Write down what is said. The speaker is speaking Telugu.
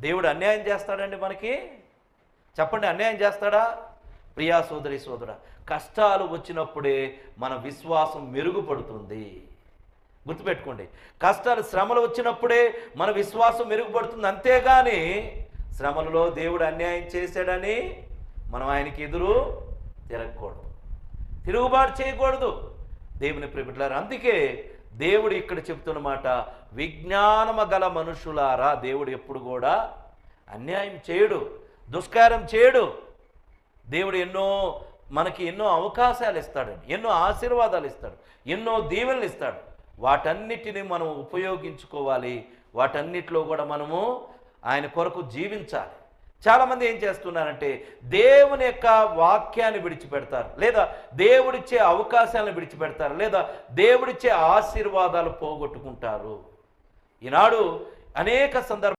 దేవుడు అన్యాయం చేస్తాడండి మనకి? చెప్పండి అన్యాయం చేస్తాడా? ప్రియా సోదరి సోదర కష్టాలు వచ్చినప్పుడే మన విశ్వాసం మెరుగుపడుతుంది. గుర్తుపెట్టుకోండి కష్టాలు శ్రమలు వచ్చినప్పుడే మన విశ్వాసం మెరుగుపడుతుంది. అంతేగాని శ్రమలలో దేవుడు అన్యాయం చేశాడని మనం ఆయనకి ఎదురు తిరగకూడదు. తిరుగుబాటు చేయకూడదు. దేవుని ప్రిమిట్లారు అందుకే దేవుడు ఇక్కడ చెప్తున్న మాట విజ్ఞానమ గల మనుషులారా దేవుడు ఎప్పుడు కూడా అన్యాయం చేయడు దుష్కారం చేయడు. దేవుడు ఎన్నో మనకి ఎన్నో అవకాశాలు ఇస్తాడండి ఎన్నో ఆశీర్వాదాలు ఇస్తాడు ఎన్నో దీవెనలు ఇస్తాడు. వాటన్నిటిని మనం ఉపయోగించుకోవాలి వాటన్నిటిలో కూడా మనము ఆయన కొరకు జీవించాలి. చాలామంది ఏం చేస్తున్నారంటే దేవుని యొక్క వాక్యాన్ని విడిచిపెడతారు. లేదా దేవుడిచ్చే అవకాశాలను విడిచిపెడతారు. లేదా దేవుడిచ్చే ఆశీర్వాదాలు పోగొట్టుకుంటారు. ఈనాడు అనేక సందర్భ